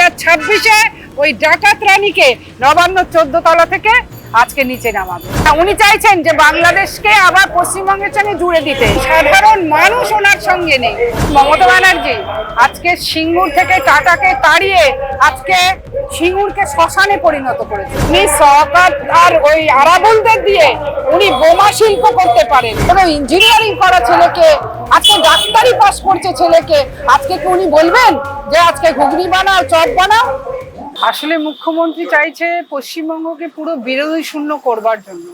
হাজার ছাব্বিশে ওই ডাকাত রানীকে নবান্ন চোদ্দ তলা থেকে আজকে নিচে নামাবে। উনি চাইছেন যে বাংলাদেশকে আবার পশ্চিমবঙ্গের সঙ্গে জুড়ে দিতে। সাধারণ মানুষ ওনার সঙ্গে নেই। মমতা ব্যানার্জি, আজকে সিঙ্গুর থেকে টাটাকে তাড়িয়ে আজকে সিঙ্গুরকে শ্মশানে পরিণত করেছে। উনি সরকার আর ওই আরাবুলদের দিয়ে উনি বোমা শিল্প করতে পারেন। কোনো ইঞ্জিনিয়ারিং করা ছেলেকে, আজকে ডাক্তারি পাস করছে ছেলেকে। আজকে কি উনি বলবেন যে আজকে ঘুগনি বানাও, চপ বানাও? আসলে মুখ্যমন্ত্রী চাইছে পশ্চিমবঙ্গকে পুরো বিরোধী শূন্য করবার জন্য।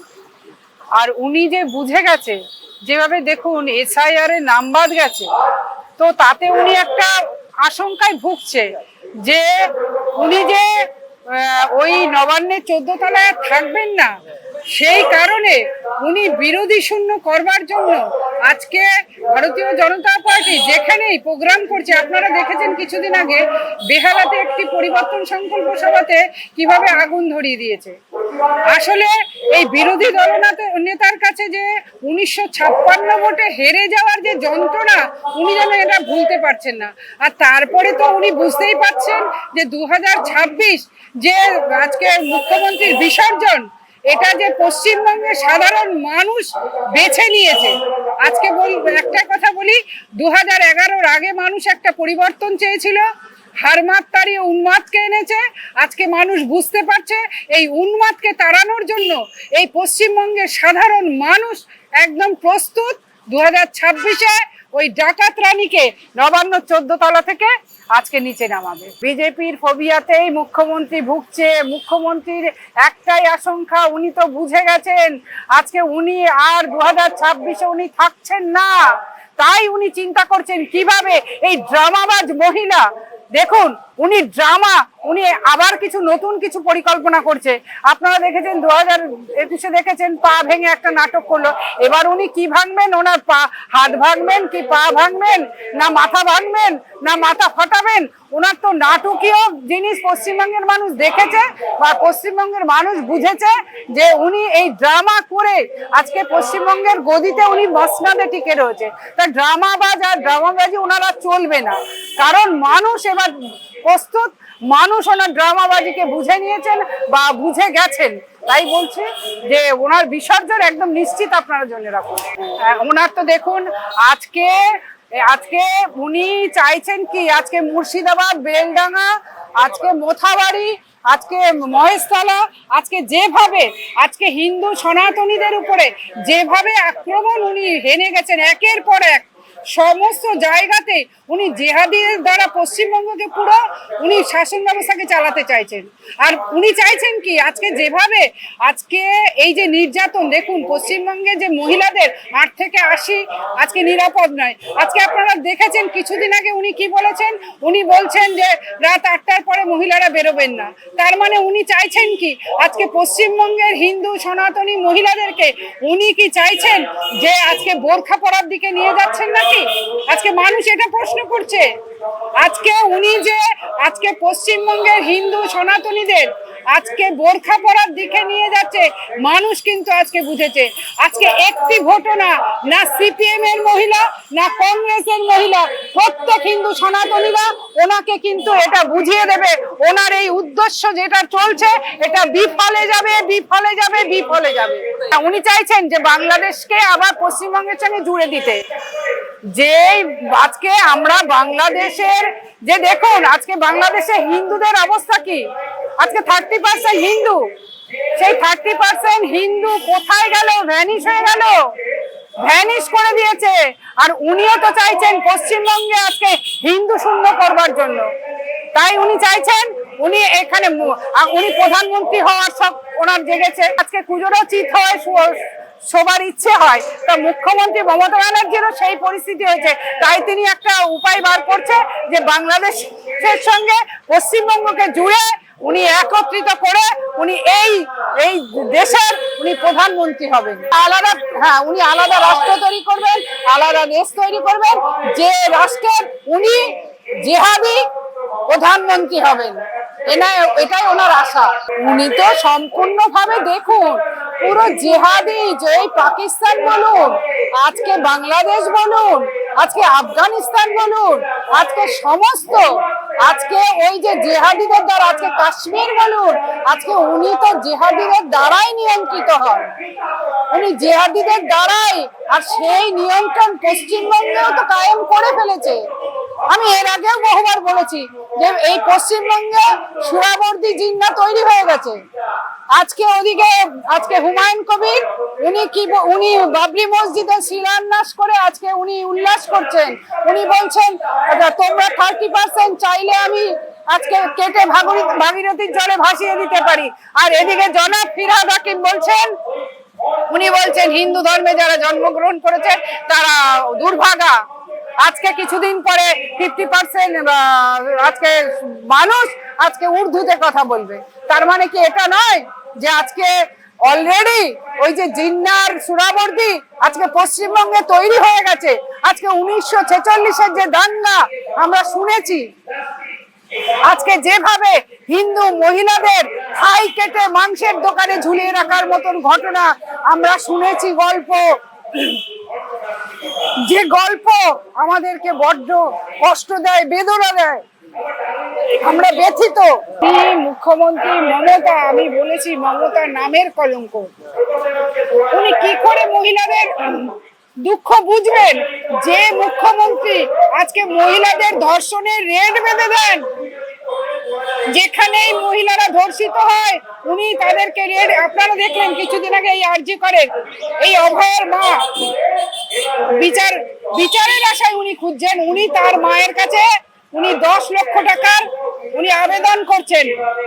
আর উনি যে বুঝে গেছে, যেভাবে দেখুন এসআইআর এ নাম বাদ গেছে, তো তাতে উনি একটা আশঙ্কায় ভুগছে যে উনি যে ওই নবান্নের চোদ্দ তলায় থাকবেন না সেই কারণে উনি বিরোধী শূন্য করবার জন্য আজকে ভারতীয় জনতা পার্টি যেখানেই প্রোগ্রাম করছে, আপনারা দেখেছেন কিছুদিন আগে বেহালাতে একটি পরিবর্তন সংকল্প সভাতে কীভাবে আগুন ধরিয়ে দিয়েছে। আসলে এই বিরোধী দলনেতা নেতার কাছে যে উনিশশো ছাপ্পান্ন ভোটে হেরে যাওয়ার যে যন্ত্রণা, উনি যেন এটা ভুলতে পারছেন না। আর তারপরে তো উনি বুঝতেই পারছেন যে দু হাজার ছাব্বিশ যে আজকে মুখ্যমন্ত্রীর বিসর্জন এটা যে পশ্চিমবঙ্গের সাধারণ মানুষ বেছে নিয়েছে। আজকে বলি একটা কথা বলি দু হাজার আগে মানুষ একটা পরিবর্তন চেয়েছিল। হারমাত উন্মাদকে এনেছে। আজকে মানুষ বুঝতে পারছে, এই উন্মাদকে তাড়ানোর জন্য এই পশ্চিমবঙ্গের সাধারণ মানুষ একদম প্রস্তুত। দু হাজার ছাব্বিশে ওই ডাকাত রানীকে নবান্ন চোদ্দ তলা থেকে আজকে নিচে নামাবে। বিজেপির ফোবিয়াতেই মুখ্যমন্ত্রী ভুগছে। মুখ্যমন্ত্রীর একটাই আশঙ্কা, উনি তো বুঝে গেছেন, আজকে উনি আর দু হাজার ছাব্বিশে উনি থাকছেন না। তাই উনি চিন্তা করছেন, কীভাবে এই ড্রামাবাজ মহিলা, দেখুন উনি ড্রামা, উনি আবার কিছু নতুন কিছু পরিকল্পনা করছে। আপনারা দেখেছেন দু হাজার একুশে দেখেছেন, পা ভেঙে একটা নাটক করল। এবার উনি কি ভাঙবেন? ওনার পা, হাত ভাঙবেন কি পা ভাঙবেন? না মাথা ভাঙবেন? না মাথা ফাটাবেন? ওনার তো নাটকীয় জিনিস পশ্চিমবঙ্গের মানুষ দেখেছে বা পশ্চিমবঙ্গের মানুষ বুঝেছে যে উনি এই ড্রামা করে আজকে পশ্চিমবঙ্গের গদিতে উনি মসনাদে টিকে রয়েছে। তা ড্রামাবাজ আর ড্রামাবাজি ওনারা চলবে না। কারণ মানুষ এবার প্রস্তুত। মানুষ ওনার ড্রামাবাজিকে বুঝে নিয়েছেন বা বুঝে গেছেন। তাই বলছি যে ওনার বিসর্জন একদম নিশ্চিত আপনারা জন্য রাখুন। ওনার তো দেখুন, আজকে আজকে উনি চাইছেন কি, আজকে মুর্শিদাবাদ, বেলডাঙ্গা, আজকে মোথাবাড়ি, আজকে মহেশতলা, আজকে যেভাবে, আজকে হিন্দু সনাতনীদের উপরে যেভাবে আক্রমণ উনি হেনে গেছেন, একের পর এক। সমস্ত জায়গাতে উনি জেহাদিদের দ্বারা পশ্চিমবঙ্গকে পুরো উনি শাসন ব্যবস্থাকে চালাতে চাইছেন। আর উনি চাইছেন কি, আজকে যেভাবে, আজকে এই যে নির্যাতন, দেখুন পশ্চিমবঙ্গে যে মহিলাদের আট থেকে আশি আজকে নিরাপদ নয়। আজকে আপনারা দেখেছেন, কিছুদিন আগে উনি কি বলেছেন? উনি বলছেন যে রাত আটটার পরে মহিলারা বেরোবেন না। তার মানে উনি চাইছেন কি, আজকে পশ্চিমবঙ্গের হিন্দু, সনাতনী মহিলাদেরকে উনি কি চাইছেন যে আজকে বোরখা পরার দিকে নিয়ে যাচ্ছেন আজকে মানুষ এটা প্রশ্ন করছে। আজকে উনি যে আজকে পশ্চিমবঙ্গের হিন্দু সনাতনীদের আজকে বোরখা পরার দিকে নিয়ে যাচ্ছে। মানুষ কিন্তু আজকে বুঝেছে। আজকে একটি ঘটনা না সিপিএম এর মহিলা, না কংগ্রেসের মহিলা, প্রত্যেক হিন্দু সনাতনীরা ওনাকে কিন্তু এটা বুঝিয়ে দেবে। ওনার এই উদ্দেশ্য যেটা চলছে, এটা বিফলে যাবে বিফলে যাবে বিফলে যাবে। উনি চাইছেন যে বাংলাদেশকে আবার পশ্চিমবঙ্গের সঙ্গে জুড়ে দিতে। যে আজকে আমরা বাংলাদেশের, যে দেখুন, আজকে বাংলাদেশে হিন্দুদের অবস্থা কি? আজকে থার্টি পার্সেন্ট হিন্দু। সেই থার্টি পার্সেন্ট হিন্দু কোথায় গেল? ভ্যানিশ হয়ে গেল। ভ্যানিশ করে দিয়েছে। আর উনিও তো চাইছেন পশ্চিমবঙ্গে আজকে হিন্দু শূন্য করবার জন্য। তাই উনি চাইছেন, উনি এখানে উনি প্রধানমন্ত্রী হওয়ার সব ওনার জেগেছে। আজকে পুজোরও চিত হয় সবার ইচ্ছে হয়। তা মুখ্যমন্ত্রী মমতা ব্যানার্জিরও সেই পরিস্থিতি হয়েছে। তাই তিনি একটা উপায় বার করছে যে বাংলাদেশের সঙ্গে পশ্চিমবঙ্গকে জুড়ে উনি একত্রিত করে উনি এই এই দেশের উনি প্রধানমন্ত্রী হবেন। আলাদা হ্যাঁ উনি আলাদা রাষ্ট্র তৈরি করবেন, আলাদা দেশ তৈরি করবেন, যে রাষ্ট্রের উনি জেহাদি প্রধানমন্ত্রী হবেন। এটাই ওনার আশা। উনি তো সম্পূর্ণভাবে দেখুন, পুরো জেহাদি, যে পাকিস্তান বলুন, আজকে বাংলাদেশ বলুন, আজকে আফগানিস্তান বলুন, আজকে সমস্ত আজকে ওই যে জেহাদিদের দ্বারা, আজকে কাশ্মীর বলুন আজকে উনি তো জেহাদিদের দ্বারাই নিয়ন্ত্রিত হন। উনি জেহাদিদের দ্বারাই, আর সেই নিয়ন্ত্রণ পশ্চিমবঙ্গেও তো কায়েম করে ফেলেছে। আমি এর আগেও বহুবার বলেছি যে এই পশ্চিমবঙ্গে সুরাবর্দী জিন্না তৈরি হয়ে গেছে। আজকে ওদিকে আজকে হুমায়ুন কবির উনি কি উনি বাবরি মসজিদে শিলান্যাস করে আজকে উনি উল্লাস করছেন। উনি বলছেন আচ্ছা, তোমরা থার্টি পার্সেন্ট চাইলে আমি আজকে কেটে ভাগীরথী ভাগীরথীর জলে ভাসিয়ে দিতে পারি। আর এদিকে জনাব ফিরহাদ হাকিম বলছেন উনি বলছেন হিন্দু ধর্মে যারা জন্মগ্রহণ করেছে তারা দুর্ভাগা। আজকে কিছুদিন পরে ফিফটি পার্সেন্ট আজকে মানুষ আজকে উর্দুতে কথা বলবে। তার মানে কি এটা নয় যে আজকে অলরেডি ওই যে জিন্নার সুরাবর্দী আজকে পশ্চিমবঙ্গে তৈরি হয়ে গেছে। আজকে উনিশশো ছেচল্লিশের যে দাঙ্গা আমরা শুনেছি, আজকে যেভাবে হিন্দু মহিলাদের থাই কেটে মাংসের দোকানে ঝুলিয়ে রাখার মতন ঘটনা আমরা শুনেছি গল্প। যে গল্প আমাদেরকে বড্ড কষ্ট দেয়, বেদনা দেয়, আমরা ব্যথিত। মুখ্যমন্ত্রী মমতা, আমি বলেছি মমতা নামের কলঙ্ক। উনি কি করে মহিলাদের দুঃখ বুঝবেন? যে মুখ্যমন্ত্রী আজকে মহিলাদের ধর্ষণের রেড বেঁধে দেন, যেখানেই মহিলারা ধর্ষিত হয় উনি তাদেরকে রেড, আপনারা দেখলেন কিছুদিন আগে এই আর্জি করেন এই অভয়ের মা। বিচার, বিচারের আশায় উনি খুঁজছেন, উনি তার মায়ের কাছে উনি দশ লক্ষ টাকার উনি আবেদন করছেন।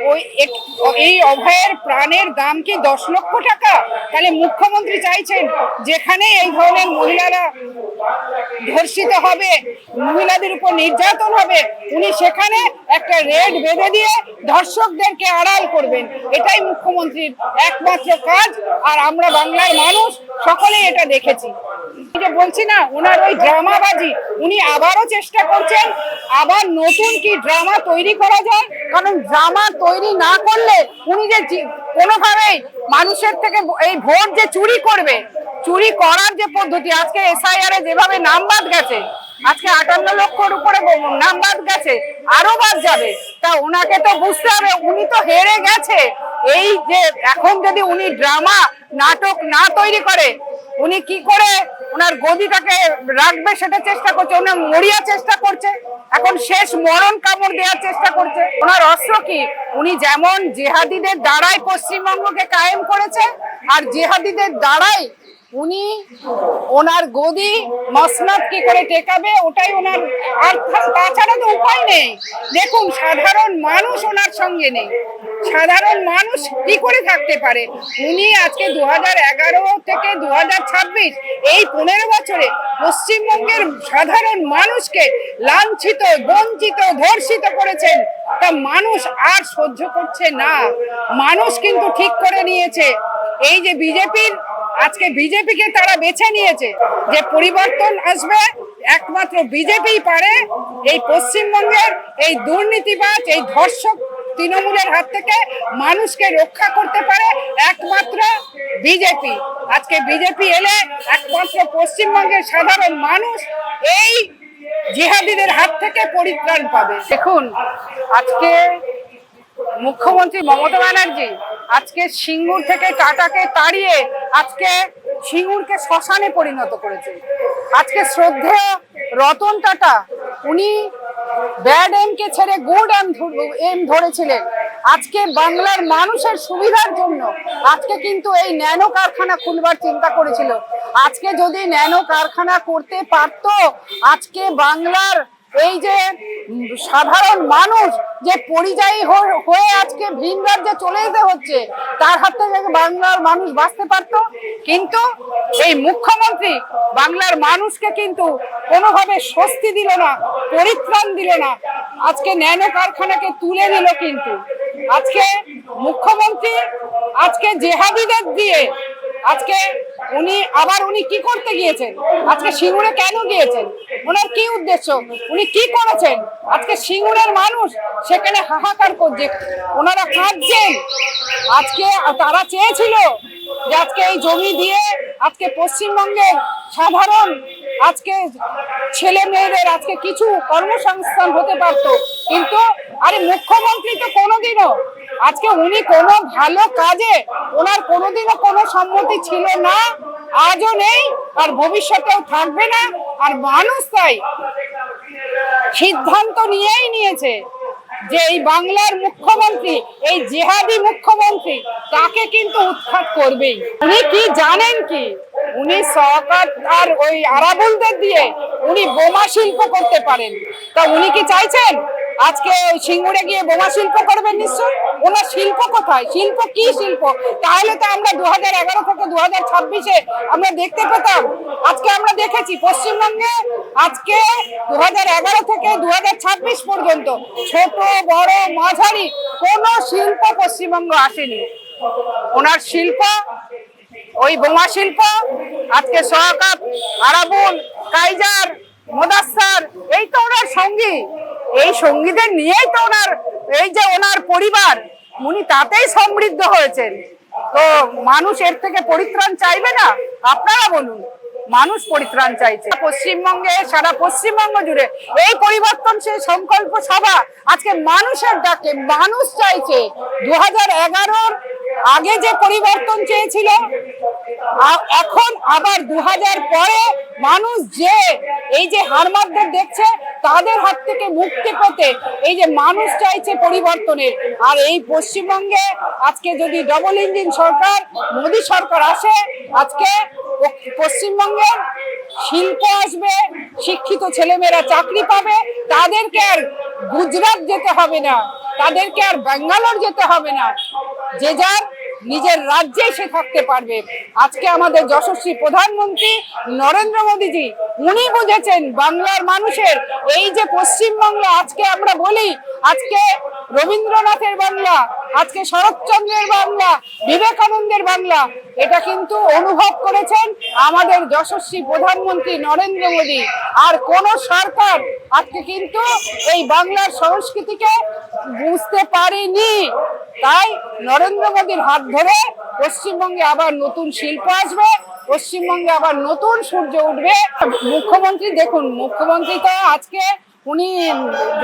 ওই এই অভয়ের প্রাণের দাম কি দশ লক্ষ টাকা? তাহলে মুখ্যমন্ত্রী চাইছেন যেখানে এই ধরনের মহিলারা ধর্ষিত হবে, মহিলাদের উপর নির্যাতন হবে, উনি সেখানে একটা রেড বেঁধে দিয়ে ধর্ষকদেরকে আড়াল করবেন। এটাই মুখ্যমন্ত্রীর একমাত্র কাজ, আর আমরা বাংলার মানুষ সকলেই এটা দেখেছি। যে বলছি না ওনার ওই ড্রামাবাজি, উনি আবারও চেষ্টা করছেন, আবার নতুন কি ড্রামা তৈরি করা যায়? কারণ ড্রামা তৈরি না করলে উনি যে কোনোভাবেই মানুষের থেকে এই ভোট যে চুরি করবে, চুরি করার যে পদ্ধতি, আজকে এসআইআর এ যেভাবে নাম বাদ গেছে, আজকে আটান্ন লক্ষর উপরে নাম বাদ গেছে, আরও বাদ যাবে। তা ওনাকে তো বুঝতে হবে, উনি তো হেরে গেছে। এই যে এখন যদি উনি ড্রামা, নাটক না তৈরি করে, উনি কি করে ওনার গদিটাকে রাখবে, সেটা চেষ্টা করছে। ওনার মরিয়া চেষ্টা করছে। এখন শেষ মরণ কামড় দেওয়ার চেষ্টা করছে। ওনার অস্ত্র কি? উনি যেমন জেহাদিদের দ্বারাই পশ্চিমবঙ্গকে কায়েম করেছে, আর জেহাদিদের দ্বারাই উনি ওনার গদি মসনদ কি করে টেকাবে, ওটাই ওনার আর তাছাড়া তো উপায় নেই। দেখুন, সাধারণ মানুষ ওনার সঙ্গে নেই। সাধারণ মানুষ কি করে থাকতে পারে? উনি আজকে দু থেকে দু এই পনেরো বছরে পশ্চিমবঙ্গের সাধারণ মানুষকে লাঞ্ছিত, বঞ্চিত, ধর্ষিত করেছেন। তা মানুষ আর সহ্য করছে না। মানুষ কিন্তু ঠিক করে নিয়েছে। এই যে বিজেপির আজকে বিজেপিকে তারা বেছে নিয়েছে যে পরিবর্তন আসবে, একমাত্র বিজেপি পারে এই পশ্চিমবঙ্গের এই দুর্নীতিবাজ, এই ধর্ষক তৃণমূলের হাত থেকে মানুষকে রক্ষা করতে পারে একমাত্র বিজেপি। আজকে বিজেপি এলে একমাত্র পশ্চিমবঙ্গের সাধারণ মানুষ এই জিহাদিদের হাত থেকে পরিত্রাণ পাবে। দেখুন, আজকে মুখ্যমন্ত্রী মমতা ব্যানার্জি আজকে সিঙ্গুর থেকে টাটাকে তাড়িয়ে আজকে সিঙ্গুরকে শ্মশানে পরিণত করেছে। আজকে শ্রদ্ধেয় রতন টাটা, উনি ব্যাড এম কে ছেড়ে গুড এম এম ধরেছিলেন। আজকে বাংলার মানুষের সুবিধার জন্য আজকে কিন্তু এই ন্যানো কারখানা খুলবার চিন্তা করেছিল। আজকে যদি ন্যানো কারখানা করতে পারতো, আজকে বাংলার এই যে সাধারণ মানুষ যে পরিযায়ী হয়ে- আজকে ভিন রাজ্যে চলে যেতে হচ্ছে, তার হাত থেকে বাংলার মানুষ বাঁচতে পারত। কিন্তু এই মুখ্যমন্ত্রী বাংলার মানুষকে কিন্তু কোনোভাবে স্বস্তি দিল না, পরিত্রাণ দিল না। আজকে ন্যানো কারখানাকে তুলে দিল কিন্তু। আজকে মুখ্যমন্ত্রী আজকে জেহাদিদের দিয়ে আজকে উনি, আবার উনি কি করতে গিয়েছেন? আজকে সিঙ্গুরে কেন গিয়েছেন? ওনার কি উদ্দেশ্য? উনি কি করেছেন? আজকে সিঙ্গুরের মানুষ সেখানে হাহাকার করছে। ওনারা কাঁদছেন। আজকে তারা চেয়েছিল যে আজকে এই জমি দিয়ে আজকে পশ্চিমবঙ্গের সাধারণ আজকে ছেলে মেয়েদের আজকে কিছু কর্মসংস্থান হতে পারতো। কিন্তু আরে মুখ্যমন্ত্রী তো কোনোদিনও আজকে উনি কোনো ভালো কাজে ওনার কোনোদিনও কোনো সম্মতি ছিল না, আজও নেই, আর ভবিষ্যতেও থাকবে না, আর মানুষ তাই সিদ্ধান্ত নিয়েই নিয়েছে যে এই বাংলার মুখ্যমন্ত্রী, এই জেহাদি মুখ্যমন্ত্রী তাকে কিন্তু উৎখাত করবেই। উনি কি জানেন কি? উনি সরকার আর ওই আরাবুলদের দিয়ে উনি বোমা শিল্প করতে পারেন। তা উনি কি চাইছেন? আজকে সিঙ্গুরে গিয়ে বোমা শিল্প করবেন নিশ্চয় ওনার শিল্প কোথায়? শিল্প কি শিল্প? তাহলে তো আমরা দু হাজার এগারো থেকে দু হাজার ছাব্বিশে আমরা দেখতে পেতাম। আজকে আমরা দেখেছি পশ্চিমবঙ্গে আজকে দু হাজার এগারো থেকে দু হাজার ছাব্বিশ পর্যন্ত ছোট, বড়, মাঝারি কোনো শিল্প পশ্চিমবঙ্গ আসেনি। ওনার শিল্প, ওই বোমা শিল্প, আজকে সহকাপ আরাবুল কাইজার, মোদাস্সার, এই তো ওনার সঙ্গী। এই সঙ্গীদের নিয়েই তো ওনার এই যে ওনার পরিবার, উনি তাতেই সমৃদ্ধ হয়েছেন। তো মানুষ এর থেকে পরিত্রাণ চাইবে না? আপনারা বলুন, মানুষ পরিত্রাণ চাইছে। পশ্চিমবঙ্গে, সারা পশ্চিমবঙ্গ জুড়ে এই পরিবর্তন পরিবর্তনশীল সংকল্প সভা আজকে মানুষের ডাকে, মানুষ চাইছে। দু হাজার আগে যে পরিবর্তন চেয়েছিল এখন আবার দু হাজার পরে মানুষ যে, এই যে হারমাদদের দেখছে তাদের হাত থেকে মুক্তি পেতে এই যে মানুষ চাইছে পরিবর্তনের। আর এই পশ্চিমবঙ্গে আজকে যদি ডবল ইঞ্জিন সরকার, মোদী সরকার আসে, আজকে পশ্চিমবঙ্গের শিল্প আসবে, শিক্ষিত ছেলেমেয়েরা চাকরি পাবে, তাদেরকে আর গুজরাট যেতে হবে না, তাদেরকে আর ব্যাঙ্গালোর যেতে হবে না। যে যার নিজের রাজ্যে সে থাকতে পারবে। আজকে আমাদের যশস্বী প্রধানমন্ত্রী নরেন্দ্র মোদীজি, উনি বুঝেছেন বাংলার মানুষের এই যে পশ্চিমবাংলা, আজকে আমরা বলি, আজকে রবীন্দ্রনাথের বাংলা, আজকে শরৎচন্দ্রের বাংলা, বিবেকানন্দের বাংলা, এটা কিন্তু অনুভব করেছেন আমাদের যশস্বী প্রধানমন্ত্রী নরেন্দ্র মোদী। আর কোন সরকার আজকে কিন্তু এই বাংলার সংস্কৃতিকে বুঝতে পারেনি। তাই নরেন্দ্র মোদীর হাত ধরে পশ্চিমবঙ্গে আবার নতুন শিল্প আসবে, পশ্চিমবঙ্গে আবার নতুন সূর্য উঠবে। মুখ্যমন্ত্রী, দেখুন, মুখ্যমন্ত্রী তো আজকে উনি,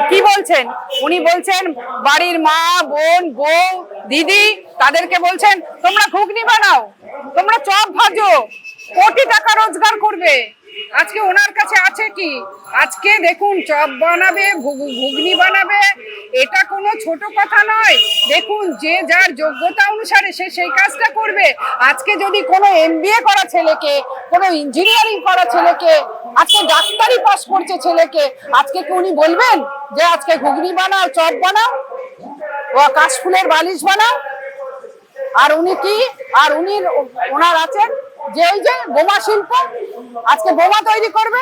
কি বলছেন? উনি বলছেন, বাড়ির মা, বোন, বউ, দিদি, তাদেরকে বলছেন, তোমরা ঘুগনি বানাও, তোমরা চপ ভাজো, কোটি টাকা রোজগার করবে। আজকে ওনার কাছে আছে কি? আজকে দেখুন, চপ বানাবে ঘুগনি বানাবে, এটা কোনো ছোট কথা নয়। দেখুন, যে যার যোগ্যতা অনুসারে সে সেই কাজটা করবে। আজকে যদি কোনো এমবিএ করা ছেলেকে, কোনো ইঞ্জিনিয়ারিং করা ছেলেকে, আজকে ডাক্তারি পাস করছে ছেলেকে, আজকে কি উনি বলবেন যে আজকে ঘুগনি বানাও, চপ বানাও? ও কাশফুলের বালিশ বানাও? আর উনি কি? আর উনি ওনার আছেন যে এই যে বোমা শিল্প, আজকে বোমা তৈরি করবে।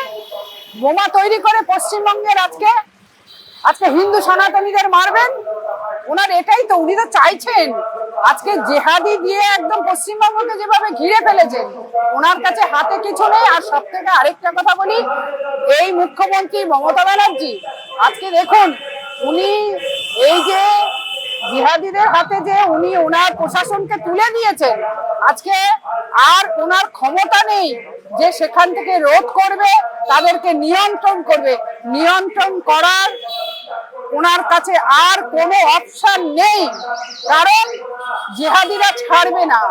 বোমা তৈরি করে পশ্চিমবঙ্গের আজকে আজকে হিন্দু সনাতনীদের মারবেন। ওনার এটাই তো, উনি তো চাইছেন আজকে জেহাদি দিয়ে একদম পশ্চিমবঙ্গকে যেভাবে ঘিরে ফেলেছেন, ওনার কাছে হাতে কিছু নেই। আর সব থেকে আরেকটা কথা বলি, এই মুখ্যমন্ত্রী মমতা ব্যানার্জি, আজকে দেখুন, উনি এই যে জিহাদিদের হাতে যে উনি ওনার প্রশাসনকে তুলে দিয়েছেন, আজকে আর ওনার ক্ষমতা নেই যে সেখান থেকে রোধ করবে, তাদেরকে নিয়ন্ত্রণ করবে। নিয়ন্ত্রণ করার ওনার কাছে আর কোনো অপশন নেই, কারণ জিহাদিরা ছাড়বে না।